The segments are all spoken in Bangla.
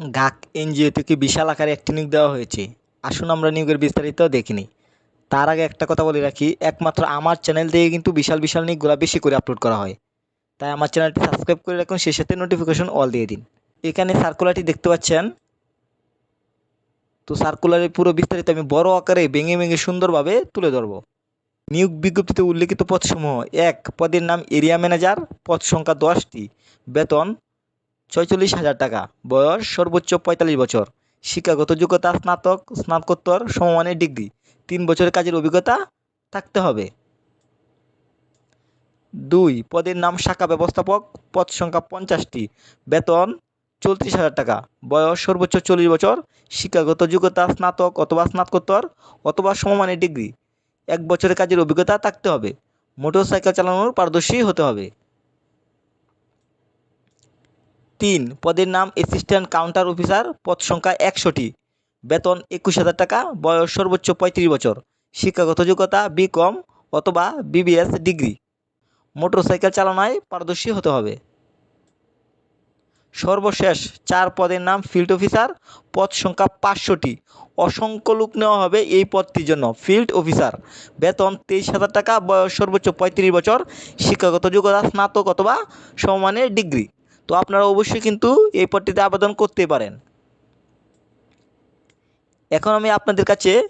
গাক এনজিও থেকে বিশাল আকারে একটি নিয়োগ দেওয়া হয়েছে। আসুন আমরা নিয়োগের বিস্তারিত দেখে নিই। তার আগে একটা কথা বলে রাখি, একমাত্র আমার চ্যানেল থেকে কিন্তু বিশাল বিশাল নিয়োগগুলো বেশি করে আপলোড করা হয়। তাই আমার চ্যানেলটি সাবস্ক্রাইব করে রাখুন, সেই সাথে নোটিফিকেশন অল দিয়ে দিন। এখানে সার্কুলারটি দেখতে পাচ্ছেন। তো সার্কুলারের পুরো বিস্তারিত আমি বড় আকারে ভেঙে ভেঙে সুন্দরভাবে তুলে ধরবো। নিয়োগ বিজ্ঞপ্তিতে উল্লেখিত পদসমূহ এক, পদের নাম এরিয়া ম্যানেজার পদ সংখ্যা দশটি, বেতন ছয়চল্লিশ হাজার টাকা। বয়স সর্বোচ্চ পঁয়তাল্লিশ বছর। শিক্ষাগত যোগ্যতা, স্নাতক, স্নাতকোত্তর, সমমানের ডিগ্রি। তিন বছরের কাজের অভিজ্ঞতা থাকতে হবে। দুই, পদের নাম শাখা ব্যবস্থাপক, পদ সংখ্যা পঞ্চাশটি। বেতন চৌত্রিশ হাজার টাকা। বয়স সর্বোচ্চ চল্লিশ বছর। শিক্ষাগত যোগ্যতা, স্নাতক অথবা স্নাতকোত্তর অথবা সমমানের ডিগ্রি। এক বছরের কাজের অভিজ্ঞতা থাকতে হবে। মোটরসাইকেল চালানোর পারদর্শী হতে হবে। তিন পদের নাম অ্যাসিস্ট্যান্ট কাউন্টার অফিসার পদ সংখ্যা একশোটি। বেতন একুশ হাজার টাকা, বয়স সর্বোচ্চ পঁয়ত্রিশ বছর। শিক্ষাগত যোগ্যতা বি কম অথবা বিবিএস ডিগ্রি। মোটরসাইকেল চালনায় পারদর্শী হতে হবে। সর্বশেষ চার পদের নাম ফিল্ড অফিসার পদ সংখ্যা পাঁচশোটি। অসংখ্য লোক নেওয়া হবে এই পদটির জন্য। ফিল্ড অফিসার বেতন তেইশ হাজার টাকা, বয়স সর্বোচ্চ পঁয়ত্রিশ বছর। শিক্ষাগত যোগ্যতা স্নাতক অথবা সমমানের ডিগ্রি। তো আপনারা অবশ্যই কিন্তু এই পদটিতে আবেদন করতে পারেন। এখন আমি আপনাদের কাছে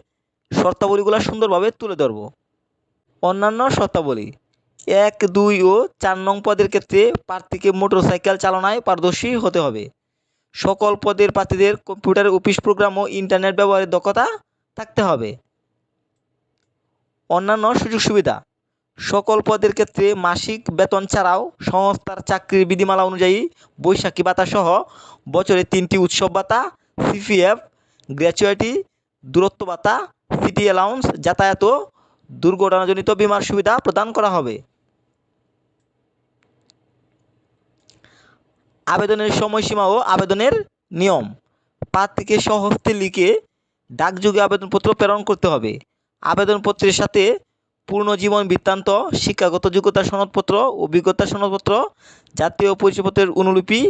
শর্তাবলীগুলো সুন্দরভাবে তুলে ধরব। অন্যান্য শর্তাবলী। এক, দুই ও চার নং পদের ক্ষেত্রে প্রার্থীকে মোটরসাইকেল চালনায় পারদর্শী হতে হবে। সকল পদের প্রার্থীদের কম্পিউটার, অফিস প্রোগ্রাম ও ইন্টারনেট ব্যবহারের দক্ষতা থাকতে হবে। অন্যান্য সুযোগ সুবিধা। সকল পদের ক্ষেত্রে মাসিক বেতন ছাড়াও সংস্থার চাকরির বিধিমালা অনুযায়ী বৈশাখী ভাতা সহ বছরে তিনটি উৎসব ভাতা, সিপিএফ গ্র্যাচুয়েটি দূরত্ব ভাতা, সিটি অ্যালাউন্স, যাতায়াত ও দুর্ঘটনাজনিত বিমার সুবিধা প্রদান করা হবে। আবেদনের সময়সীমা ও আবেদনের নিয়ম। প্রার্থীকে স্বহস্তে লিখে ডাকযোগে আবেদনপত্র প্রেরণ করতে হবে। আবেদনপত্রের সাথে পূর্ণ জীবন বৃত্তান্ত, শিক্ষাগত যোগ্যতা সনদপত্র অভিজ্ঞতা সনদপত্র, জাতীয় পরিচয়পত্রের অনুলিপি,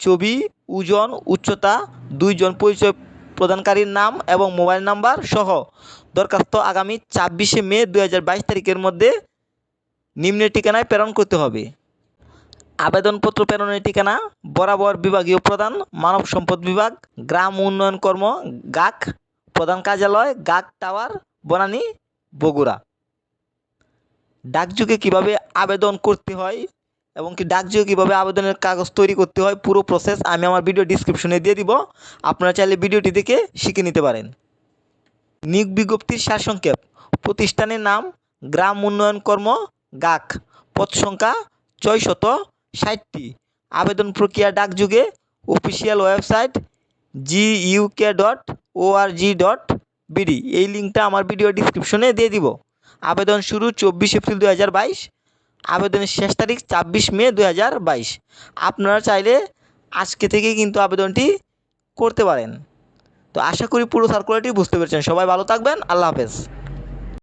ছবি, ওজন, উচ্চতা, দুইজন পরিচয় প্রদানকারীর নাম এবং মোবাইল নাম্বার সহ দরখাস্ত আগামী ছাব্বিশে মে দু হাজার বাইশ তারিখের মধ্যে নিম্নের ঠিকানায় প্রেরণ করতে হবে। আবেদনপত্র প্রেরণের ঠিকানা, বরাবর বিভাগীয় প্রধান মানব সম্পদ বিভাগ, গ্রাম উন্নয়ন কর্ম, গাক, প্রধান কার্যালয়, গাক টাওয়ার, বনানী, বগুড়া। ডাকযোগে কীভাবে আবেদন করতে হয় এবং কি ডাকযোগে কীভাবে আবেদনের কাগজ তৈরি করতে হয়, পুরো প্রসেস আমি আমার ভিডিও ডিসক্রিপশনে দিয়ে দিব। আপনারা চাইলে ভিডিওটি দেখে শিখে নিতে পারেন। নিয়োগ বিজ্ঞপ্তির সারসংক্ষেপ। প্রতিষ্ঠানের নাম, গ্রাম উন্নয়ন কর্ম, গাক। পদ সংখ্যা ছয় শত ষাটটি। আবেদন প্রক্রিয়া ডাকযুগে official website G UK dot ORG dot BD এই লিঙ্কটা আমার ভিডিও ডিসক্রিপশনে দিয়ে দিব। আবেদন শুরু চব্বিশ এপ্রিল দু হাজার বাইশ। আবেদনের শেষ তারিখ ছাব্বিশ মে দু হাজার বাইশ। আপনারা চাইলে আজকে থেকেই কিন্তু আবেদনটি করতে পারেন। তো আশা করি পুরো সার্কুলারটি বুঝতে পেরেছেন। সবাই ভালো থাকবেন। আল্লাহ হাফেজ।